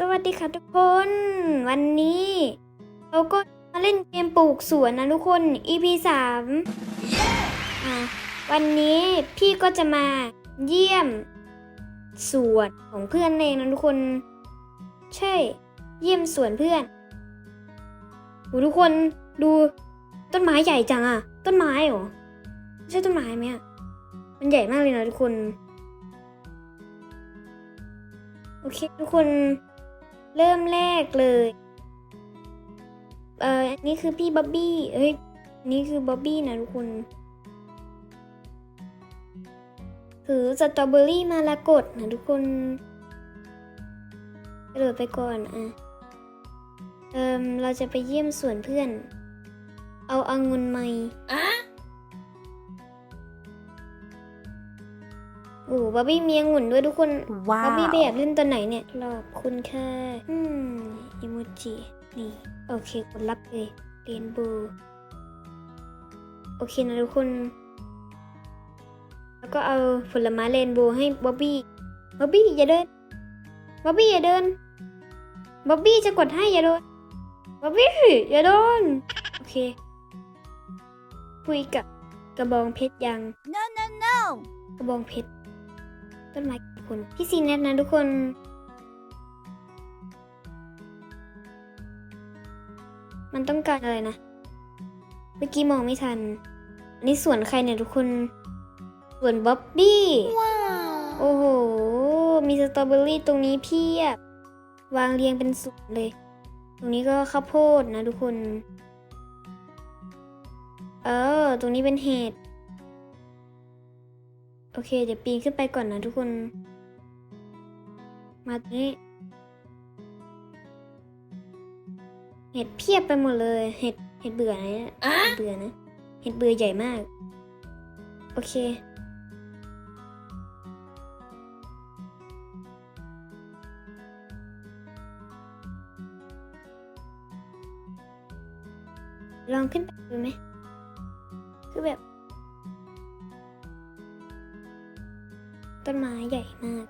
สวัสดีค่ะทุกคน วันนี้ เราก็มาเล่นเกมปลูกสวนนะทุกคน EP สามอะวันนี้พี่ก็จะมาเยี่ยมสวนของเพื่อนเองนะทุกคน ใช่ เยี่ยมสวนเพื่อนโหทุกคนดูต้นไม้ใหญ่จังอะต้นไม้เหรอไม่ใช่ต้นไม้ไหมอะมันใหญ่มากเลยนะทุกคน โอเค ทุกคน เริ่มแรกเลย เอ่อนนี้คือพี่บ๊อบบี้เอ้ย นี่คือบ๊อบบี้นะทุกคน ถือสตรอเบอรี่มาละกดนะทุกคนกระโดดไปก่อนอะ เอ่มเราจะไปเยี่ยมสวนเพื่อน เอาอางุ่นไหมโอ้ บ๊อบบี้มีองุ่นด้วยทุกคนว้าบ๊อบบี้ไปวแอบเล่นตัวไหนเนี่ยขอบคุณค่ะ อืมอิโมจินี่โอเคกดรับเลยเรนโบว์โอเคนะทุกคน แล้วก็เอาผลไม้เรนโบว์ให้บ๊อบบี้บ๊อบบี้อย่าเดินบ๊อบบี้อย่าเดินบ๊อบบี้จะกดให้อย่าโดนบ๊อบบี้อย่าโดนโอเค คุยกับกระบองเพชรยัง no no no กระบองเพชร ต้นไม้กี่คนพี่ซีเน็ตนะทุกคนมันต้องการอะไรนะ เมื่อกี้มองไม่ทัน อันนี้สวนใครเนี่ยทุกคนสวนบ๊อบบี้ ว้าว โอ้โห มีสตรอเบอรี่ตรงนี้เพียบ วางเรียงเป็นสุดเลย ตรงนี้ก็ข้าวโพดนะทุกคน เออ ตรงนี้เป็นเห็ดโอเค เดี๋ยวปีนขึ้นไปก่อนนะทุกคน มาตรงนี้ เห็ดเพียบไปหมดเลย เห็ด เห็ดเบื่อนะเนี่ยเห็ดเบื่อนะ เห็ดเบื่อใหญ่มาก โอเค ลองขึ้นไปดูไหม คือแบบ ต้นไม้ใหญ่มาก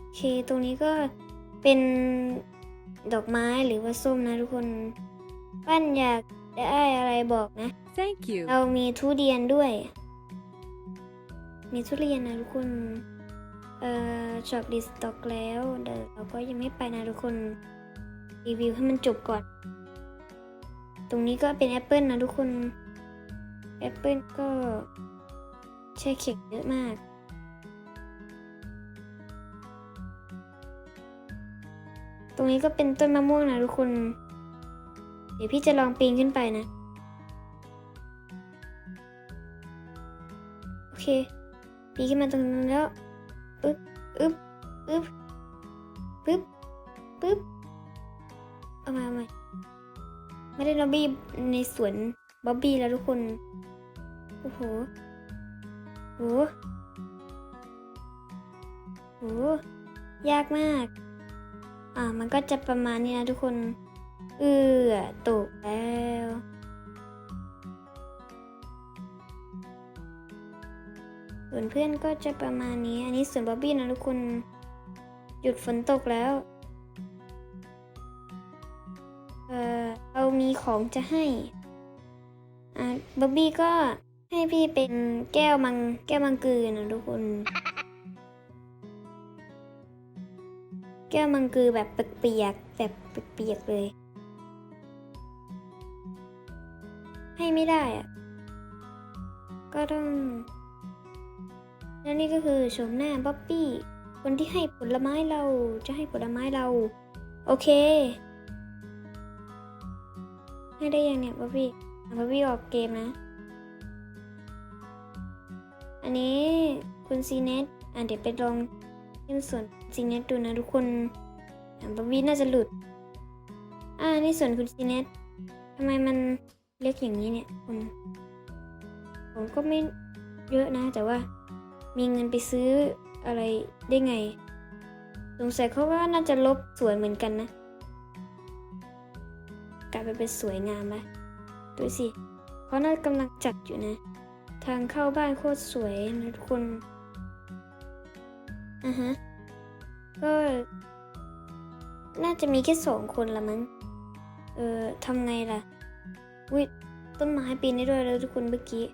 โอเคตรงนี้ก็เป็นดอกไม้หรือว่าส้มนะทุกคนปั้นอยากได้อะไรบอกนะ thank you เรามีทุเรียนด้วย มีทุเรียนนะทุกคน เอ่อช็อปดิสต็อกแล้วเดี๋ยวเราก็ยังไม่ไปนะทุกคน รีวิวให้มันจบก่อน ตรงนี้ก็เป็นแอปเปิลนะทุกคน แอปเปิลก็ใช้เข่งเยอะมาก ตรงนี้ก็เป็นต้นมะม่วงนะทุกคน เดี๋ยวพี่จะลองปีนขึ้นไปนะ โอเค ปีนขึ้นมาตรงนั้นแล้ว ปึ๊บอึ๊บอึ๊บ ปึ๊บ ปึ๊บ เอามาเอาใหม่ไม่ได้ล็อบบี้ในสวนบ๊อบบี้แล้วทุกคน โอ้โหโหโหยากมาก อ่ามันก็จะประมาณนี้นะทุกคน เอือตกแล้วส่วนเพื่อนก็จะประมาณนี้ อันนี้ส่วนบ๊อบบี้นะทุกคน หยุดฝนตกแล้ว เออเรามีของจะให้ อะบ๊อบบี้ก็ให้พี่เป็นแก้วมังแก้วมังกือนะทุกคน แก้วมังกือแบบเปียกๆแบบเปียกๆเลย ให้ไม่ได้อะก็ต้องแล้วนี่ก็คือโฉมหน้าบ๊อบบี้ คนที่ให้ผลไม้เราจะให้ผลไม้เรา โอเค ให้ได้ยังเนี่ยบ๊อบบี้บ๊อบบี้ออกเกมนะ อันนี้คุณซีเนตอะเดี๋ยวไปลอง เล่นส่วนซีเนตดูนะทุกคนบอบบี้น่าจะหลุด อ่า นี่ส่วนคุณซีเนตทำไมมันเล็กอย่างนี้เนี่ยคุณผมก็ไม่เยอะนะ แต่ว่ามีเงินไปซื้ออะไรได้ไง สงสัยเขาว่าน่าจะลบสวยเหมือนกันนะ กลายไปเป็นสวยงามไปดูสิเขาน่ากำลังจัดอยู่นะ ทางเข้าบ้านโคตรสวยนะทุกคน อะฮะ ก็ น่าจะมีแค่สองคนละมั้ง เออทำไงล่ะวิต้นไม้ปีนได้ด้วยแล้วทุกคนเมื่อกี้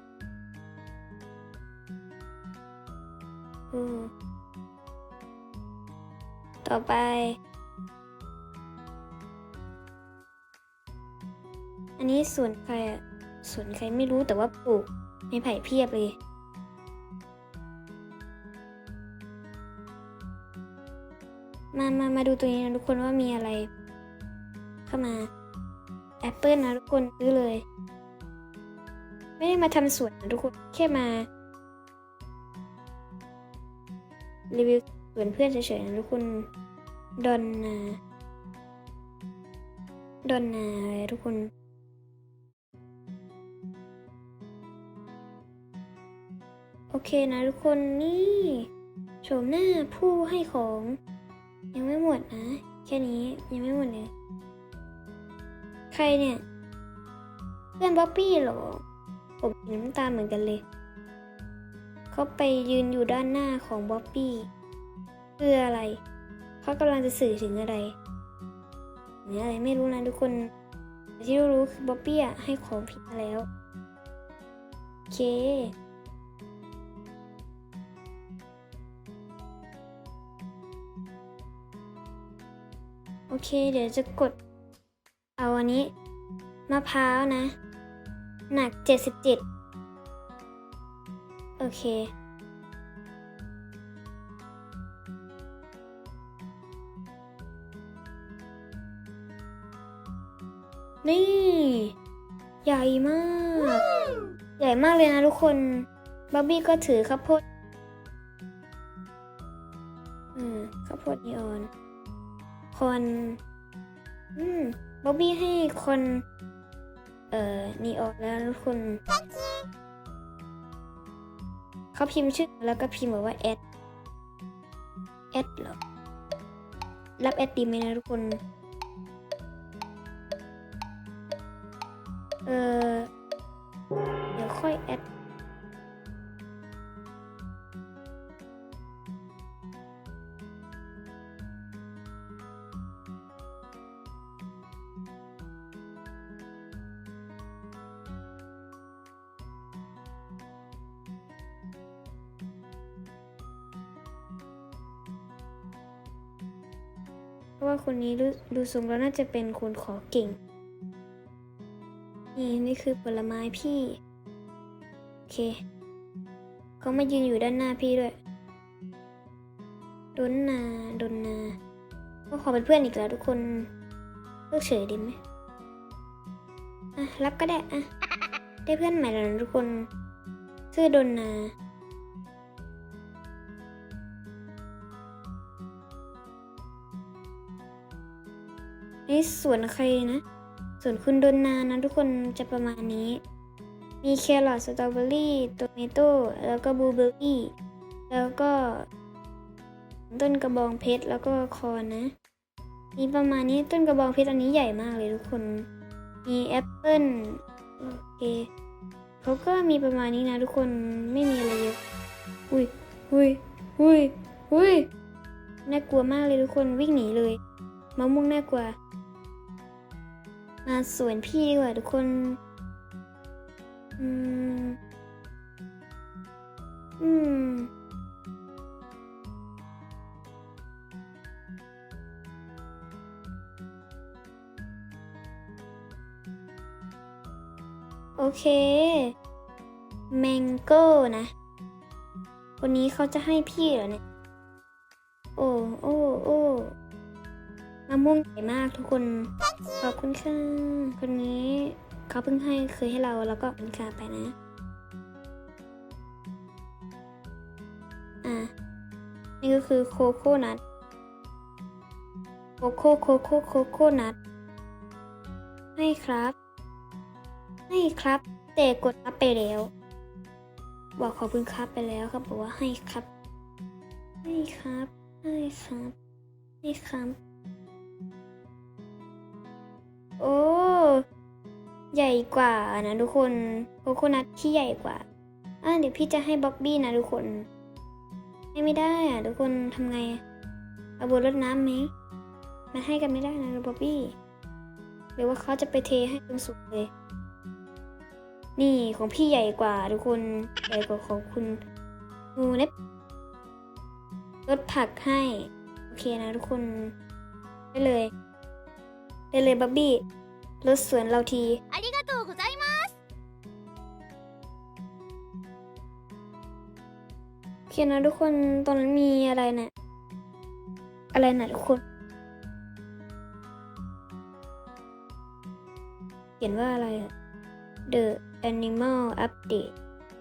โอ้ต่อไป อันนี้สวนใครอะสวนใครไม่รู้แต่ว่าปลูกไม้ไผ่เพียบเลย มามามาดูตัวนี้นะทุกคนว่ามีอะไร เข้ามาแอปเปิลนะทุกคนซื้อเลย ไม่ได้มาทำสวนนะทุกคนแค่มา รีวิวสวนเพื่อนเฉยๆนะทุกคนดอนนาดอนนาอะไรทุกคนโอเคนะทุกคนนี่โฉมหน้าผู้ให้ของ ยังไม่หมดนะ แค่นี้ยังไม่หมดเลย ใครเนี่ย เพื่อนบ๊อบบี้เหรอ ผมน้ำตาเหมือนกันเลย เขาไปยืนอยู่ด้านหน้าของบ๊อบบี้เพื่ออะไรเขากำลังจะสื่อถึงอะไรเหรืออะไรไม่รู้นะทุกคนแต่ที่รู้คือบ๊อบบี้อะให้ของผิดมาแล้ว โอเค เค เดี๋ยวจะกด เอาอันนี้มะพร้าวนะ หนัก 77 โอเคนี่ ใหญ่มาก ใหญ่มากเลยนะทุกคนบ๊อบบี้ก็ถือข้าวโพดอืมข้าวโพดนีออน คน อืมบ๊อบบี้ให้คน เอ่อนีออกแล้วทุกคนเขาพิมพ์ชื่อแล้วก็พิมพ์บอกว่าแอดแอดเหรอ รับแอดดีไหมนะทุกคน เออเดี๋ยวค่อยแอด คนนี้ดูดูทรงแล้วน่าจะเป็นคนขอเก่ง นี่นี่คือผลไม้พี่ โอเค เขามายืนอยู่ด้านหน้าพี่ด้วยดนนาดนนาก็ขอเป็นเพื่อนอีกแล้วทุกคนเลิกเฉยดีไหมอะรับก็ได้อะได้เพื่อนใหม่แล้วนะทุกคนชื่อดนนา นี่ส่วนใครนะ ส่วนคุณดนนานะทุกคนจะประมาณนี้ มีแครอทสตรอเบอรี่โตเมโต้แล้วก็บลูเบอร์รี่แล้วก็ต้นกระบองเพชรแล้วก็คอนนะ มีประมาณนี้ต้นกระบองเพชรอันนี้ใหญ่มากเลยทุกคน มีแอปเปิ้ลโอเคเขาก็มีประมาณนี้นะทุกคนไม่มีอะไรเยอะอุ้ยอุ้ยอุ้ยอุ้ยน่ากลัวมากเลยทุกคนวิ่งหนีเลยมะม่วงน่ากลัว มาสวนพี่ดีกว่าทุกคน อืม อืม โอเค แมงโก้นะคนนี้เขาจะให้พี่เหรอเนี่ย ม่วงใหญ่มากทุกคน ขอบคุณค่ะ คนนี้เขาเพิ่งให้เคยให้เราแล้วก็เป็นค่าไปนะ อะ นี่ก็คือโคโค่นัท โคโค่โคโค่โคโค่นัท ให้ครับ ให้ครับ แต่กดรับไปแล้ว บอกขอบคุณครับไปแล้วครับบอกว่าให้ครับ ให้ครับ ให้ครับ ให้ครับ โอ้ ใหญ่กว่านะทุกคนโคโคนัทที่ใหญ่กว่า อะเดี๋ยวพี่จะให้บ๊อบบี้นะทุกคน ให้ไม่ได้อะทุกคนทำไง เอาบนรดน้ำไหม มันให้กันไม่ได้นะบ๊อบบี้ หรือว่าเขาจะไปเทให้ตรงสุดเลย นี่ของพี่ใหญ่กว่าทุกคนใหญ่กว่าของคุณงูเน็บลดผักให้ โอเคนะทุกคน ได้เลย ได้เลยบ๊อบบี้ลดสวนเราที ありがとうございます โอเคนะทุกคนตอนนั้นมีอะไรนะอะไรนะทุกคน เขียนว่าอะไรอะ The Animal Update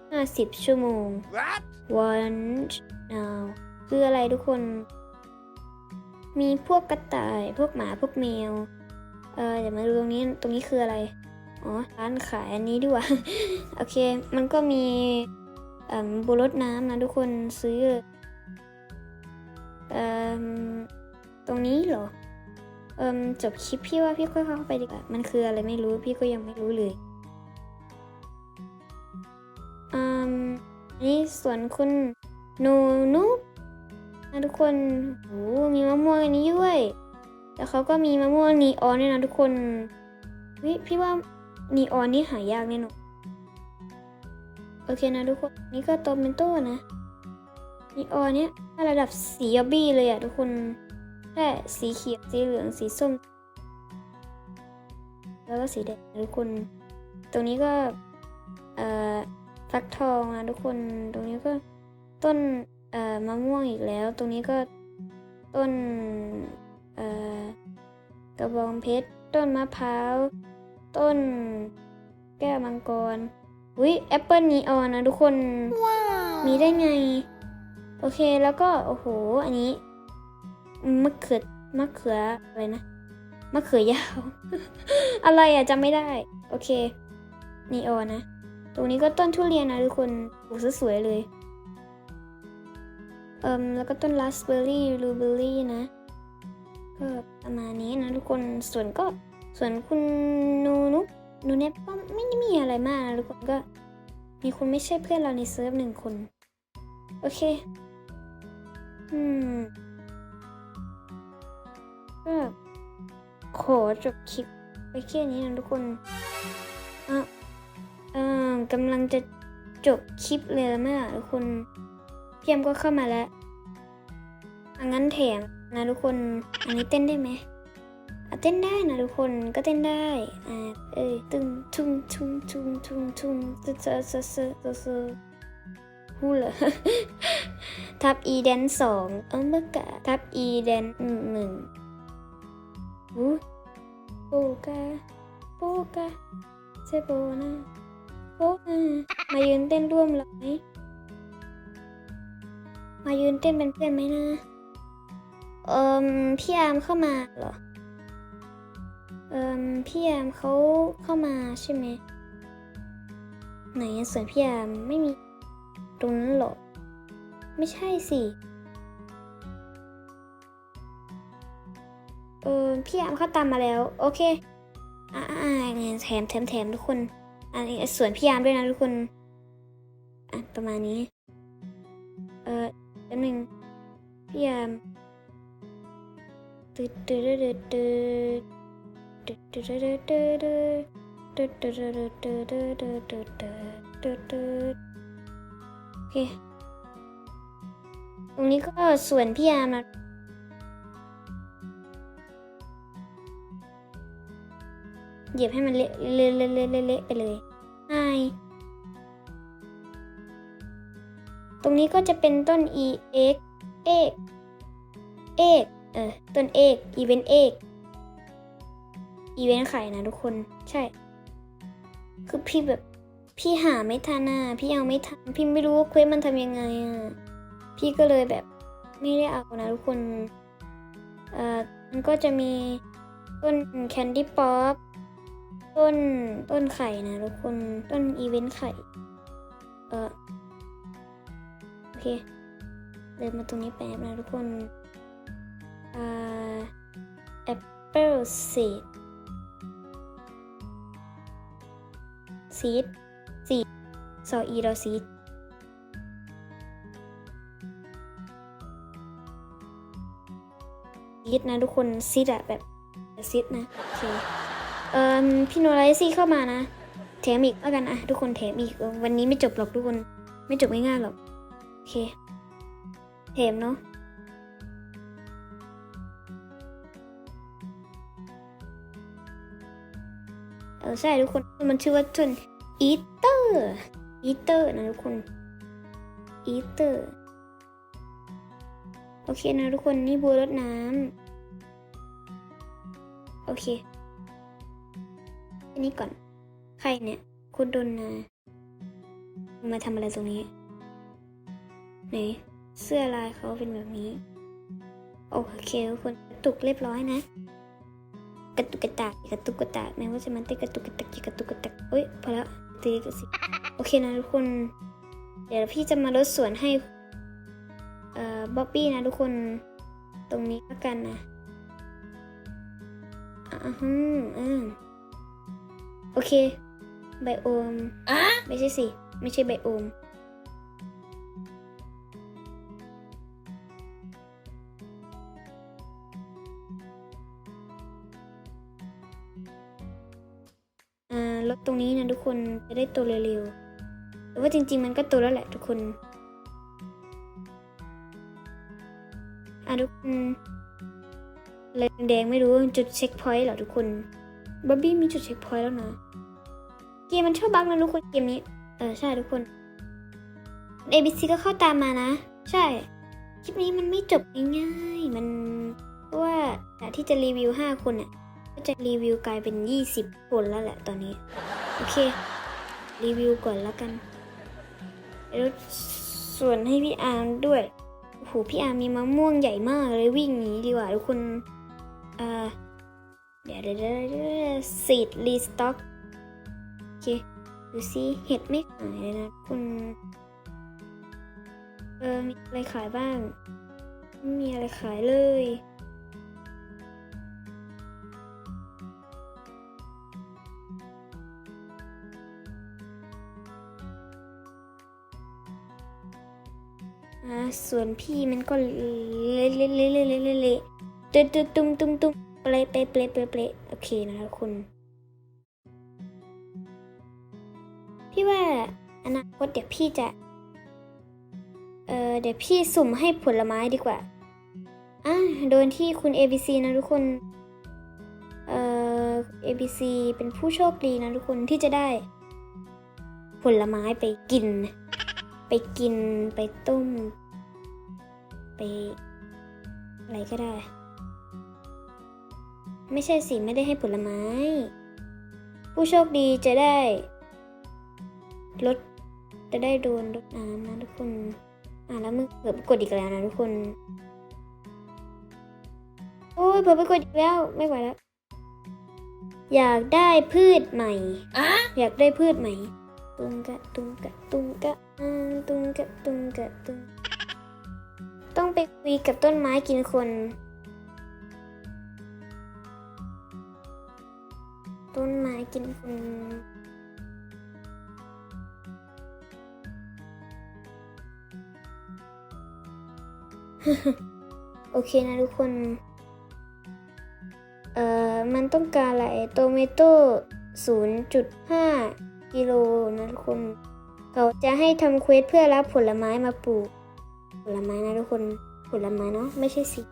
50 ชั่วโมง What? Watch now คืออะไรทุกคน มีพวกกระต่าย พวกหมา พวกแมว เ ออเดี๋ยวมาดูตรงนี้ตรงนี้คืออะไร อ๋อ ร้านขายอันนี้ดีกว่า โอเค มันก็มีบุรดน้ำนะทุกคนซื้อเออตรงนี้เหรอเอ่มจบคลิปพี่ว่าพี่ค่อยเข้าไปดีกว่า มันคืออะไรไม่รู้พี่ก็ยังไม่รู้เลยอืมอันนี่สวนคุณนูนุ๊กนะทุกคนโอ้มีมะม่วงอันนี้ด้วย แล้วเขาก็มีมะม่วงนีออนด้วยนะทุกคนเฮ้ยพี่ว่านีออนนี่หายากแน่นอนโอเคนะทุกคนนี่ก็โตเมนโต้นะนีออนเนี้ยถ้าระดับสีอบบี้เลยอะทุกคนแค่สีเขียวสีเหลืองสีส้ม แล้วก็สีแดงทุกคน ตรงนี้ก็เอ่อฟักทองนะทุกคนตรงนี้ก็ต้นเอ่อมะม่วงอีกแล้ว ตรงนี้ก็ต้นเอ่อ กระบองเพชร ต้นมะพร้าว ต้น แก้วมังกรอุ้ยแอปเปิลนีออนนะทุกคนมีได้ไง โอเคแล้วก็ โอ้โห อันนี้มะเขือมะเขืออะไรนะมะเขือยาว อะไรอะจำไม่ได้ โอเคนีออนนะ ตรงนี้ก็ต้นทุเรียนนะทุกคนปลูกสวยๆเลย เอิมแล้วก็ต้นราสเบอร์รี่บลูเบอร์รี่นะ ก็ประมาณนี้นะทุกคนส่วนก็ส่วนคุณนูนุนูเนปก็ไม่ได้มีอะไรมากนะทุกคนก็มีคนไม่ใช่เพื่อนเราในเซิร์ฟหนึ่งคน โอเค อืมก็ขอจบคลิปไปแค่นี้นะทุกคนอะเอ่อกำลังจะจบคลิปเลยแล้วแม่ทุกคน เพียมก็เข้ามาแล้วอังั้นแถม นะทุกคน อันนี้เต้นได้ไหมเต้นได้นะทุกคนก็เต้นได้อ่าเอ้ยตึงทุงทุงทุงทุงทุงเซเซเซเซเซเซฮู้เหรอทับ e แดนสองเออเมื่อกะทับ e แดนหนึ่งอู้โปกาโปกาเซโบนะโปมายืนเต้นร่วมหรอไหมมายืนเต้นเป็นเพื่อนไหมนะ เอิมพี่แอมเข้ามาเหรอ เอิมพี่แอมเขาเข้ามาใช่ไหม ไหนสวนพี่แอมไม่มีตรงนั้นหรอ ไม่ใช่สิ เออพี่แอมเขาตามมาแล้ว โอเคอ่าอ่าเนี่ยแถมแถมแถมทุกคนอันนี้ส่วนพี่อามด้วยนะทุกคนอะประมาณนี้ เออแป๊บนึงพี่อาม ตึ๊ดตึ๊ดตึ๊ดตึ๊ดตึ๊ดตึ๊ดตึ๊ดตึ๊ดตึ๊ดตึ๊ดตึ๊ดตึ๊ดตึ๊ดตึ๊ดตึ๊ดตึ๊ดตึ๊ดโอเค ตรงนี้ก็ส่วนพี่อาร์มนะเหยียบให้มันเละเละเละเละเละไปเลยไอตรงนี้ก็จะเป็นต้น e x เอก เออ ต้นเอกอีเวนต์เอกอีเวนต์ไข่นะทุกคนใช่ คือพี่แบบพี่หาไม่ทันอะพี่เอาไม่ทัน พี่ไม่รู้ว่าเควสมันทำยังไงอะพี่ก็เลยแบบไม่ได้เอานะทุกคนเอ่อมันก็จะมีต้นแคนดี้ป๊อปต้นต้นไข่นะทุกคนต้นอีเวนต์ไข่ เออโอเคเดินมาตรงนี้แป๊บนะทุกคน แอปเปิลซีดซีดซีดซออีเราซีดซีดนะทุกคนซิดอะแบบซิดนะโอเคเอ่อพี่โนไลซี่เข้ามานะแถมอีกแล้วกันอะทุกคนแถมอีกวันนี้ไม่จบหรอกทุกคน ไม่จบง่ายๆหรอก โอเคแถมเนาะ อใช่ทุกคนมันชื่อว่าทุนอีเตอร์อีเตอร์นะทุกคนอีเตอร์โอเคนะทุกคนนี่บัวรดน้ำโอเคอันนี้ก่อน ใครเนี่ย คุณดนนามาทำอะไรตรงนี้ไหนเสื้อลายเขาเป็นแบบนี้ โอเคทุกคนตุกเรียบร้อยนะ กระตุกกระตากกระตุกกระตากแม้ว่าจะมันเต้นกระตุกกระตักกระตุกกระตักเอ้ยพอแล้วตีกันสิโอเคนะทุกคน เดี๋ยวพี่จะมาลดส่วนให้เอ่อบ๊อบบี้นะทุกคนตรงนี้แล้วกันนะอ่าฮึอืมโอเคไบโอมไม่ใช่สิ ไม่ใช่ไบโอม ลดตรงนี้นะทุกคนจะได้โตเร็วๆแต่ว่าจริง ๆ มันก็โตแล้วแหละทุกคนอะทุกคนอะไรแดงไม่รู้จุดเช็คพอยต์เหรอทุกคนบ๊อบบี้มีจุดเช็คพอยต์แล้วนะเกมมันชอบบั๊กนะทุกคนเกมนี้เออใช่ทุกคน ABC ก็เข้าตามมานะ ใช่ คลิปนี้มันไม่จบง่ายๆมันเพราะว่าจากที่จะรีวิว 5 คนเนี่ยก็ จะรีวิวกลายเป็น 20 คนแล้วแหละตอนนี้ โอเค รีวิวก่อนแล้วกันแล้วส่วนให้พี่อาร์มด้วยโอ้โหพี่อาร์มมีมะม่วงใหญ่มากเลยวิ่งหนีดีกว่าทุกคนอ่าเดี๋ยวเดี๋ยวเดี๋ยวเดี๋ยวซีดรีสต็อกโอเคดูซิเห็ดไม่ขายเลยนะคุณเออมีอะไรขายบ้าง ไม่มีอะไรขายเลย ส่วนพี่มันก็เละเละเละเละเละเละตุ้มตุ้มตุ้มตุ้มตุ้มเปลเปลเปลเปลเปลโอเคนะคะคุณ พี่ว่าอนาคตเดี๋ยวพี่จะ เออเดี๋ยวพี่สุ่มให้ผลไม้ดีกว่า อะโดนที่คุณ ABC นะทุกคน เอ่อ ABC เป็นผู้โชคดีนะทุกคนที่จะได้ ผลไม้ไปกินนะ ไปกินไปต้ม ไปอะไรก็ได้ ไม่ใช่สิไม่ได้ให้ผลไม้ ผู้โชคดีจะได้ลดจะได้โดนลดน้ำนะทุกคน อะแล้วมึงเผื่อไปกดอีกแล้วนะทุกคน โอ้ยเผื่อไปกดอีกแล้วไม่ไหวแล้ว อยากได้พืชใหม่ อยากได้พืชใหม่ ตุงกะตุงกะตุงกะอ่า ตุงกะตุงกะตุงต้องไปคุยกับต้นไม้กินคน ต้นไม้กินคนโอเคนะทุกคน เอ่อ มันต้องการอะไรโตเมโต้0.5 กิโลนะทุกคน เขาจะให้ทำเควสเพื่อรับผลไม้มาปลูก ผลไม้นะทุกคน ผลไม้เนาะไม่ใช่สิ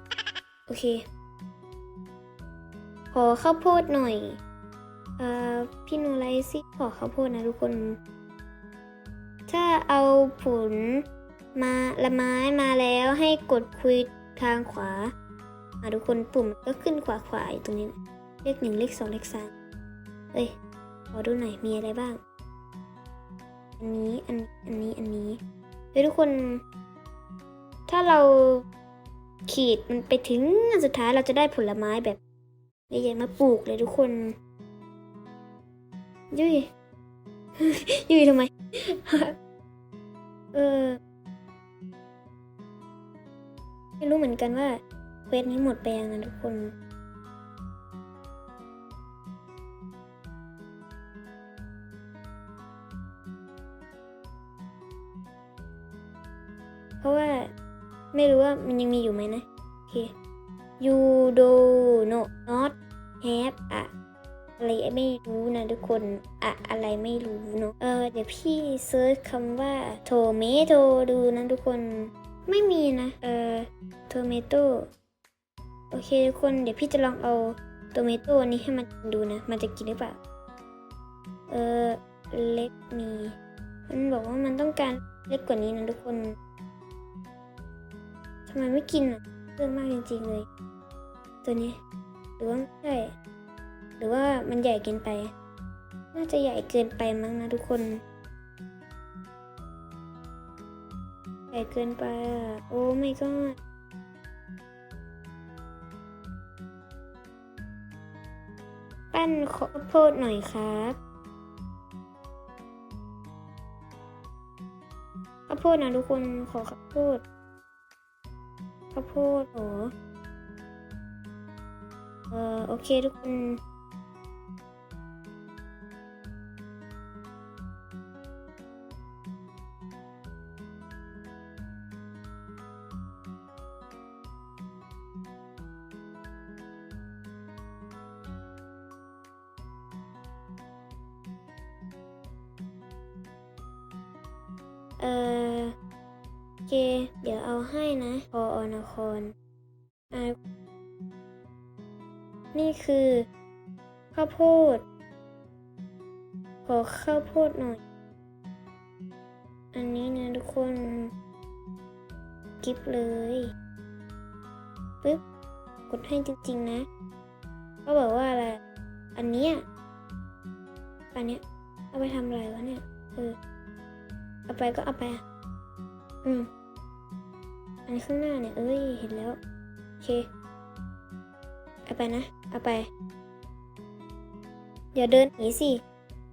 โอเค ขอข้าวโพดหน่อยเอ่อพี่โนไลซี่ขอข้าวโพดนะทุกคน ถ้าเอาผลมาละไม้มาแล้วให้กดคุยทางขวาอะทุกคนปุ่มก็ขึ้นขวาขวาอยู่ตรงนี้ เลขหนึ่งเลขสองเลขสามเอ้ยขอดูหน่อยมีอะไรบ้าง อันนี้ อันอันนี้ อันนี้เฮ้ยทุกคน ถ้าเราขีดมันไปถึงอันสุดท้ายเราจะได้ผลไม้แบบใหญ่ๆมาปลูกเลยทุกคน ยุยยุยทำไม เออไม่รู้เหมือนกันว่าเควสนี้หมดไปยังนะทุกคน เพราะว่าไม่รู้ว่ามันยังมีอยู่ไหมนะ โอเค you do no not have อะอะไรไม่รู้นะทุกคน อะอะไรไม่รู้เนอะเออเดี๋ยวพี่เซิร์ชคำว่า tomato ดูนะทุกคน ไม่มีนะ เออ tomato โอเคทุกคน เดี๋ยวพี่จะลองเอา tomato นี้ให้มันดูนะ มันจะกินหรือเปล่า เออเล็กมีมันบอกว่ามันต้องการเล็กกว่านี้นะทุกคน ทำไมไม่กินอะเรื่องมากจริงๆเลย ตัวนี้ หรือว่าใช่หรือว่ามันใหญ่เกินไป น่าจะใหญ่เกินไปมั้งนะทุกคน ใหญ่เกินไปอะ โอ้ไม่ก็ปั้นข้าวโพดหน่อยครับข้าวโพดนะทุกคนขอข้าวโพด ข้าวโพดเหรอเออโอเคทุกคน อันเนี้ยอันเนี้ยเอาไปทำอะไรวะเนี่ยเออเอาไปก็เอาไปอะอืมอันข้างหน้าเนี่ย เอ้ย เห็นแล้ว โอเค เอาไปนะ เอาไป อย่าเดินหนีสิ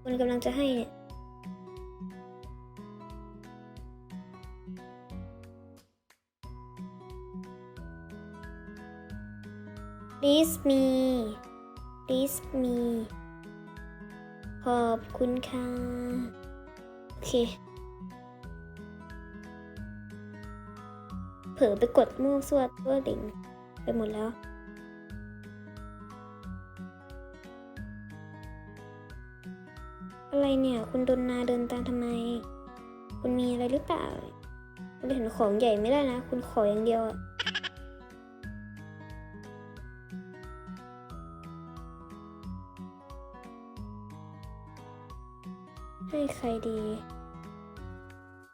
คุณกำลังจะให้เนี่ย please me please me ขอบคุณค่ะ โอเค เผลอไปกดมั่วสวดตัวดิ่งไปหมดแล้ว อะไรเนี่ย คุณดนนาเดินตามทำไม คุณมีอะไรหรือเปล่า คุณเห็นของใหญ่ไม่ได้นะ คุณขออย่างเดียวอะ ให้ใครดี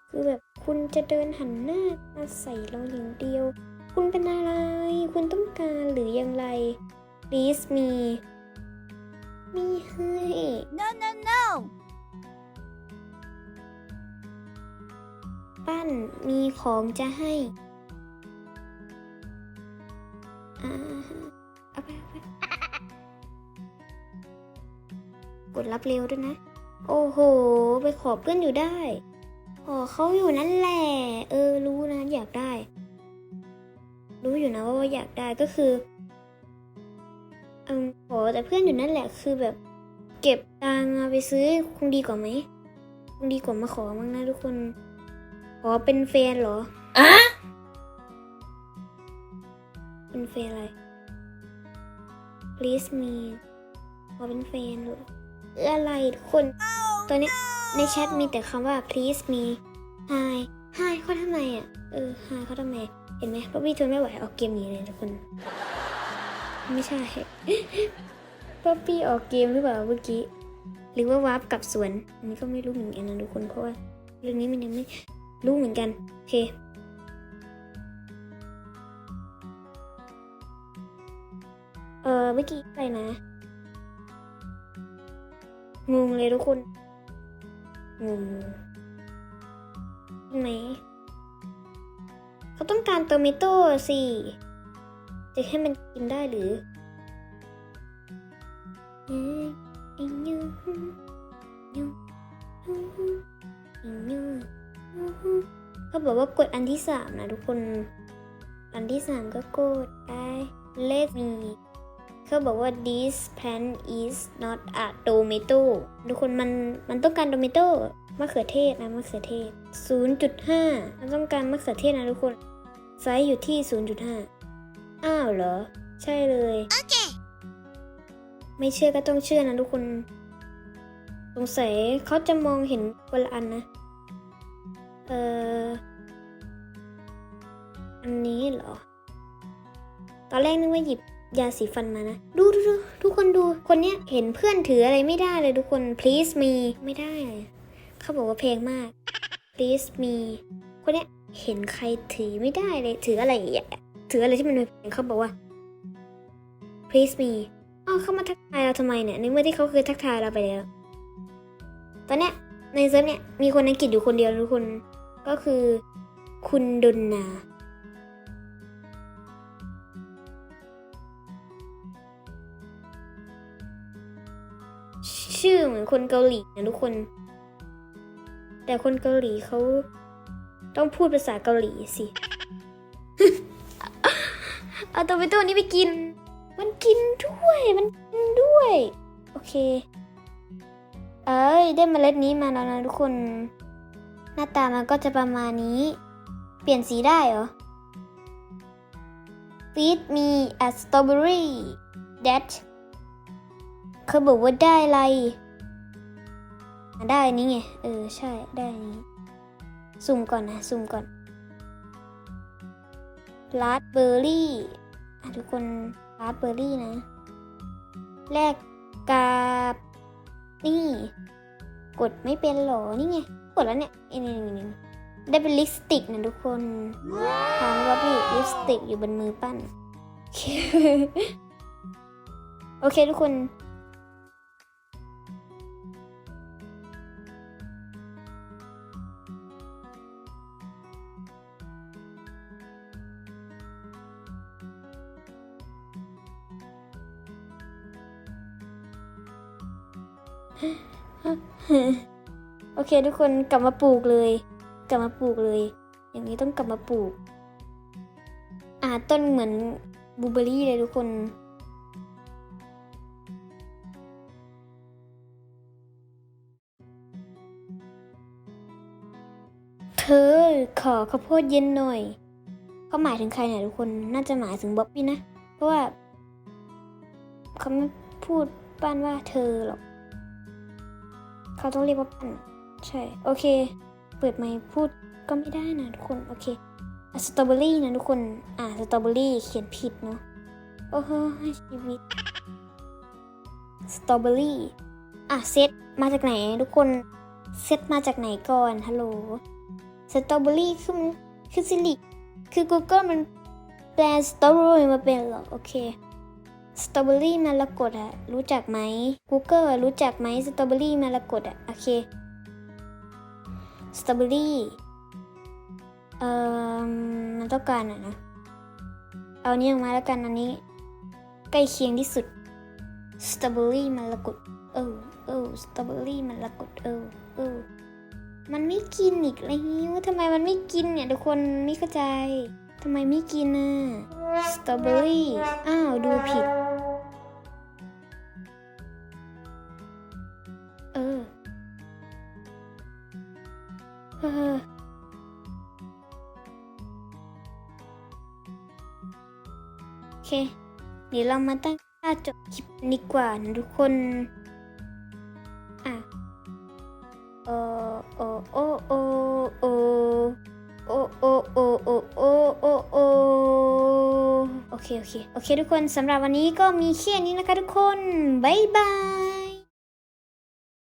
คือแบบคุณจะเดินหันหน้ามาใส่เราอย่างเดียว คุณเป็นอะไร คุณต้องการหรืออย่างไร please me มีให้ No, no, no! ปั้นมีของจะให้อ่าเอาไปเอาไปกดรับเร็วด้วยนะ โอ้โห ไปขอเพื่อนอยู่ได้ขอเขาอยู่นั่นแหละ เออ รู้นะอยากได้ รู้อยู่นะว่าอยากได้ก็คืออืมขอแต่เพื่อนอยู่นั่นแหละ คือแบบ เก็บตังค์เอาไปซื้อคงดีกว่าไหมคงดีกว่ามาขอมั้งนะทุกคน ขอเป็นแฟนเหรออะเป็นแฟนอะไร please me ขอเป็นแฟนเหรอเอออะไรทุกคน ตอนนี้ในแชทมีแต่คำว่า please me hi hi เขาทำไมอะ เออ hi เขาทำไม เห็นไหมป๊อบบี้ทนไม่ไหวออกเกมนี้เลยทุกคน ไม่ใช่ป๊อบบี้ออกเกมหรือเปล่าเมื่อกี้ หรือว่าวาร์ปกลับสวน อันนี้ก็ไม่รู้เหมือนกันนะทุกคน เพราะว่าเรื่องนี้มันยังไม่รู้เหมือนกันโอเคเออเมื่อกี้ไรนะ งงเลยทุกคน งงเห็นไหมเขาต้องการโตมิโต้สิจะให้มันกินได้หรือเออยูยูยูเขาบอกว่ากดอันที่สามนะทุกคน อันที่สามก็กดไป let me เขาบอกว่า this plant is not a tomato ทุกคนมันมันต้องการ tomato มะเขือเทศนะมะเขือเทศ 0.5 มันต้องการมะเขือเทศนะทุกคน ไซส์อยู่ที่ 0.5 อ้าวเหรอ ใช่เลยไม่เชื่อก็ต้องเชื่อนะทุกคน สงสัยเขาจะมองเห็นคนละอันนะ เอออันนี้เหรอ ตอนแรกนึกว่าหยิบ ยาสีฟันมานะ ดูดูดูทุกคนดูคนเนี้ยเห็นเพื่อนถืออะไรไม่ได้เลยทุกคน please me ไม่ได้เลยเขาบอกว่าเพลงมาก please me คนเนี้ยเห็นใครถือไม่ได้เลยถืออะไรอะถืออะไรที่มันเป็นเพลงเขาบอกว่า please me อ้าวเขามาทักทายเราทำไมเนี่ยในเมื่อที่เขาเคยทักทายเราไปแล้ว ตอนเนี้ยในเซิร์ฟเนี่ยมีคนอังกฤษอยู่คนเดียวทุกคนก็คือ คุณดนนา ชื่อเหมือนคนเกาหลีนะทุกคน แต่คนเกาหลีเขาต้องพูดภาษาเกาหลีสิ เอาตัวไปตัวนี้ไปกิน มันกินด้วย มันกินด้วย โอเค เอ้ย ได้เมล็ดนี้มาแล้วนะทุกคน หน้าตามันก็จะประมาณนี้ เปลี่ยนสีได้เหรอ Feed me a strawberry that เขาบอกว่าได้อะไร ได้นี้ไง เออ ใช่ ได้นี้ สุ่มก่อนนะ สุ่มก่อนลาสเบอร์รี่อะทุกคนลาสเบอร์รี่นะ แลกกับนี่ กดไม่เป็นหรอ นี่ไง กดแล้วเนี่ยนี่นี่นี่ได้เป็นลิปสติกนะทุกคนถามว่าพี่ลิปสติกอยู่บนมือปั้น โอเคทุกคน เคทุกคนกลับมาปลูกเลย กลับมาปลูกเลย อย่างนี้ต้องกลับมาปลูก อ่าต้นเหมือนบูเบอรี่เลยทุกคนเธอขอข้าวโพดเย็นหน่อยเขาหมายถึงใครเนี่ยทุกคนน่าจะหมายถึงบ๊อบบี้นะ เพราะว่าเขาไม่พูดป้านว่าเธอหรอก เขาต้องเรียกว่าปั้น ใช่ โอเค เปิดไมค์พูดก็ไม่ได้นะทุกคน โอเคอะสตรอเบอรี่นะทุกคน อ่าสตรอเบอรี่เขียนผิดเนาะ โอ้โหชีวิต สตรอเบอรี่ อะเซตมาจากไหนทุกคน เซตมาจากไหนก่อน ฮัลโหล สตรอเบอรี่คือมันคือสิริคือ Google มันแปลสตรอเบอรี่มาเป็นหรอ โอเค สตรอเบอรี่มรกตอะรู้จักไหม Google รู้จักไหมสตรอเบอรี่มรกตอะโอเค สตรอเบอรี่ เอ่อมันต้องการอะนะ เอาอันนี้ออกมาแล้วกันอันนี้ ใกล้เคียงที่สุด สตรอเบอรี่มรกตเออเออสตรอเบอรี่มรกตเออเออมันไม่กินอีกแล้วทำไมมันไม่กินเนี่ยทุกคนไม่เข้าใจทำไมไม่กินน่ะ สตรอเบอรี่ อ้าว ดูผิด เรามาตั้งค่าจบคลิปนดีกว่านะทุกคน อะเออโอโอโอโอโอโอโอโอโอโอโอโอเคโอเคโอเคทุกคนสำหรับวันนี้ก็มีแค่นี้นะคะทุกคน บ๊ายบาย